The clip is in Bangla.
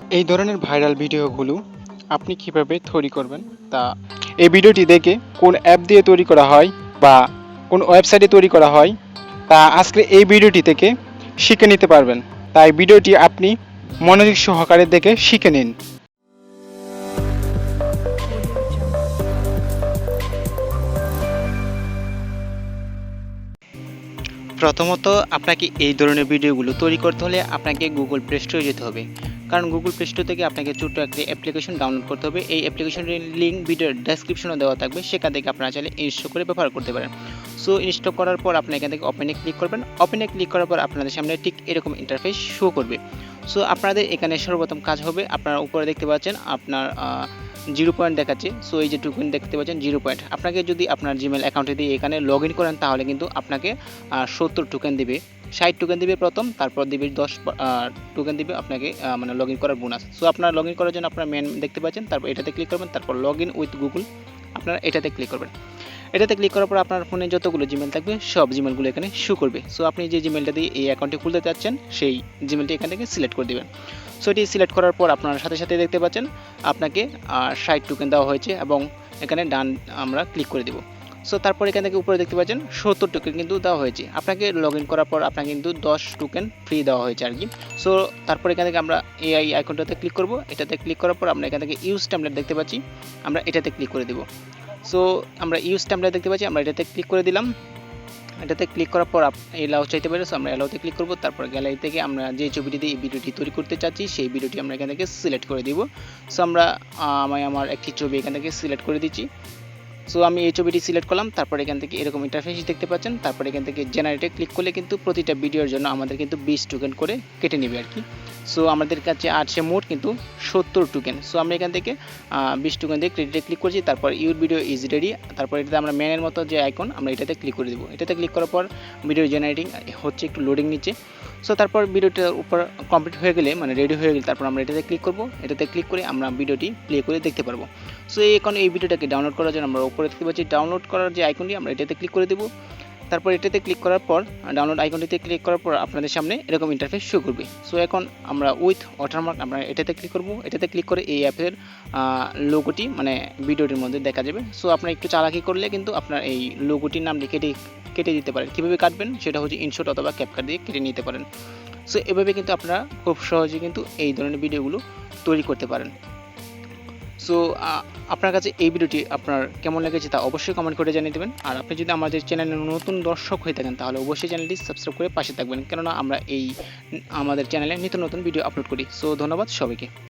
এই ধরনের ভাইরাল ভিডিওগুলো আপনি কীভাবে তৈরি করবেন? তা এই ভিডিওটি দেখে কোন অ্যাপ দিয়ে তৈরি করা হয় বা কোন ওয়েবসাইটে তৈরি করা হয়, তা আজকে এই ভিডিওটি থেকে শিখে নিতে পারবেন। তাই ভিডিওটি আপনি মনোযোগ সহকারে দেখে শিখে নিন। প্রথমত আপনাকে এই ধরনের ভিডিওগুলো তৈরি করতে হলে আপনাকে গুগল প্লে স্টোরে যেতে হবে। কারণ গুগল প্লে স্টোর থেকে আপনাকে ছোট্ট একটি অ্যাপ্লিকেশন ডাউনলোড করতে হবে। এই অ্যাপ্লিকেশনের লিঙ্ক ভিডিওর ডেসক্রিপশনে দেওয়া থাকবে। সেখান থেকে আপনারা চাইলে ইনস্টল করে ব্যবহার করতে পারেন। সো ইনস্টল করার পর আপনি এখান থেকে ওপেনে ক্লিক করবেন। ওপেনে ক্লিক করার পর আপনাদের সামনে ঠিক এরকম ইন্টারফেস শো করবে। সো আপনাদের এখানে সর্বপ্রথম কাজ হবে, আপনারা উপরে দেখতে পাচ্ছেন আপনার জিরো পয়েন্ট দেখাচ্ছে। সো এই যে টুকুন দেখতে পাচ্ছেন, জিরো পয়েন্ট। আপনাকে যদি আপনার জিমেল অ্যাকাউন্টে দিয়ে এখানে লগ ইন করেন, তাহলে কিন্তু আপনাকে সত্তর টোকেন দেবে। ষাট টোকেন দিবে প্রথম, তারপর দিবে দশ টোকেন দিবে আপনাকে মানে লগ ইন করার বোনাস সো আপনার লগ ইন করার জন্য আপনার মেন দেখতে পাচ্ছেন, তারপর এটাতে ক্লিক করবেন, তারপর লগ ইন উইথ গুগল আপনারা এটাতে ক্লিক করবেন। এটাতে ক্লিক করার পর আপনার ফোনে যতগুলো জিমেল থাকবে, সব জিমেলগুলো এখানে শো করবে। সো আপনি যে জিমেলটা দিয়ে এই অ্যাকাউন্টটি খুলতে চাচ্ছেন, সেই জিমেলটি এখান থেকে সিলেক্ট করে দেবেন। সো এটি সিলেক্ট করার পর আপনার সাথে সাথে দেখতে পাচ্ছেন আপনাকে ষাট টোকেন দেওয়া হয়েছে এবং এখানে ডান আমরা ক্লিক করে দেবো। সো তারপর এখান থেকে উপরে দেখতে পাচ্ছেন সত্তর টোকেন কিন্তু দেওয়া হয়েছে। আপনাকে লগ ইন করার পর আপনাকে কিন্তু দশ টোকেন ফ্রি দেওয়া হয়েছে আর কি। সো তারপর এখান থেকে আমরা এআই আইকনটাতে ক্লিক করব। এটাতে ক্লিক করার পর আমরা এখান থেকে ইউজ ট্যাবলেট দেখতে পাচ্ছি। আমরা এটাতে ক্লিক করে দেবো। সো আমরা ইউজ ট্যাবলেট দেখতে পাচ্ছি। আমরা এটাতে ক্লিক করে দিলাম। এটাতে ক্লিক করার পর এলাও চাইতে পারে সো আমরা এলাওতে ক্লিক করব। তারপর গ্যালারি থেকে আমরা যে ছবিটি দিয়ে এই ভিডিওটি তৈরি করতে চাচ্ছি, সেই ভিডিওটি আমরা এখান থেকে সিলেক্ট করে দিব। সো আমরা আমার একটি ছবি এখান থেকে সিলেক্ট করে দিচ্ছি। সো আমি এই ছবিটি সিলেক্ট করলাম, তারপর এখান থেকে এরকম ইন্টারফেস দেখতে পাচ্ছেন, তারপর এখান থেকে জেনারেটে ক্লিক করলে কিন্তু প্রতিটা ভিডিওর জন্য আমাদের কিন্তু বিশ টোকেন করে কেটে নেবে আর কি। সো আমাদের কাছে আছে মোট কিন্তু সত্তর টোকেন সো আমরা এখান থেকে বিশ টোকেন দিয়ে ক্রেডিটে ক্লিক করছি, তারপর ইউর ভিডিও ইজ রেডি তারপর এটাতে আমরা ম্যানের মতো যে আইকন আমরা এটাতে ক্লিক করে দেবো। এটাতে ক্লিক করার পর ভিডিও জেনারেটিং হচ্ছে একটু লোডিং নিচ্ছে সো তারপর ভিডিওটার উপর কমপ্লিট হয়ে গেলে মানে রেডি হয়ে গেলে তারপর আমরা এটাতে ক্লিক করব। এটাতে ক্লিক করে আমরা ভিডিওটি প্লে করে দেখতে পারব। সো এখন এই ভিডিওটাকে ডাউনলোড করার জন্য আমরা উপরে দেখতে পাচ্ছি ডাউনলোড করার যে আইকনটি আমরা এটাতে ক্লিক করে দেবো। তারপর এটাতে ক্লিক করার পর ডাউনলোড আইকনটিতে ক্লিক করার পর আপনাদের সামনে এরকম ইন্টারফেস শো করবে। সো এখন আমরা উইথ ওয়াটারমার্ক আমরা এটাতে ক্লিক করব। এটাতে ক্লিক করে এই অ্যাপের লোগোটি মানে ভিডিওটির মধ্যে দেখা যাবে। সো আপনার একটু চালাকি করলে কিন্তু আপনার এই লোগোটির নামটি কেটে কেটে দিতে পারেন। কীভাবে কাটবেন? সেটা হচ্ছে ইনশট অথবা ক্যাপকাট দিয়ে কেটে নিতে পারেন। সো এভাবে কিন্তু আপনারা খুব সহজে কিন্তু এই ধরনের ভিডিওগুলো তৈরি করতে পারেন। সো আপনার কাছে এই ভিডিওটি আপনার কেমন লেগেছে তা অবশ্যই কমেন্ট করে জানিয়ে দেবেন। আর আপনি যদি আমাদের চ্যানেলের নতুন দর্শক হয়ে থাকেন, তাহলে অবশ্যই চ্যানেলটি সাবস্ক্রাইব করে পাশে থাকবেন। কেননা আমরা এই, আমাদের চ্যানেলে নিত্য নতুন ভিডিও আপলোড করি। সো ধন্যবাদ সবাইকে।